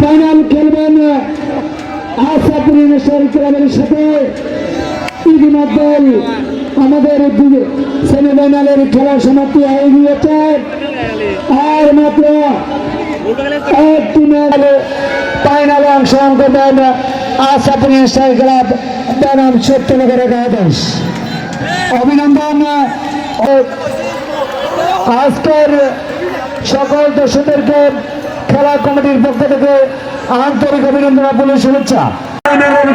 Final খেলবেন শরীফ ক্লাবের সাথে। ইতিমধ্যে আমাদের সেমিফাইনালের খেলা সমাপ্তি হয়ে গিয়েছে। আর মাত্র একটি ম্যাচ ফাইনালে অংশগ্রহণ করবেন আসাদুদ্দিন শরীফ ক্লাব। বনাম সত্যনগর একাদশ অভিনন্দন। আজকের সকল দর্শকদেরকে খেলা কমিটির পক্ষ থেকে আন্তরিক অভিনন্দন আপনার শুভেচ্ছা।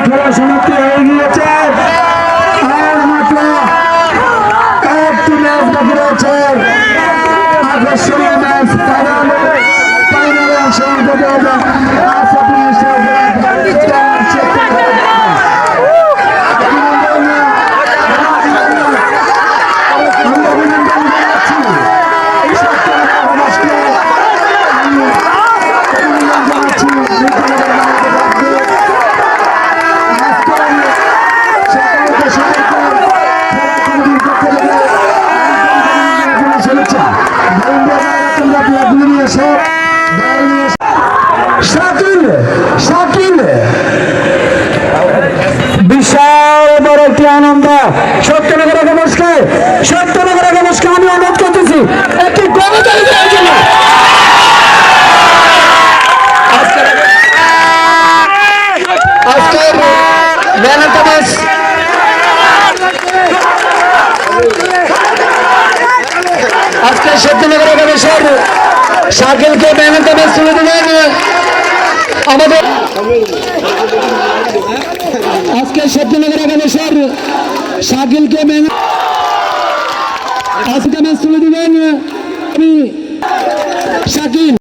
খেলা সমাপ্তি হয়ে গিয়েছে। আর রয়েছে। শাকিল শাকিল। বিশাল বড় একটি আনন্দ। সত্যনগর নমস্কার সত্যনগর নমস্কার আমি অনুরোধ করতেছি, একটি গণতান্ত্রিক দেওয়ার অফ দ্য ম্যাচ আজকে সত্যনগর গবেষক দ্য ম্যাচ তুলে দেবেন আমাদের আজকে সত্যনগর গবেষক শাকিলকে ম্যান আজকে তুলে দিবেন শাকিল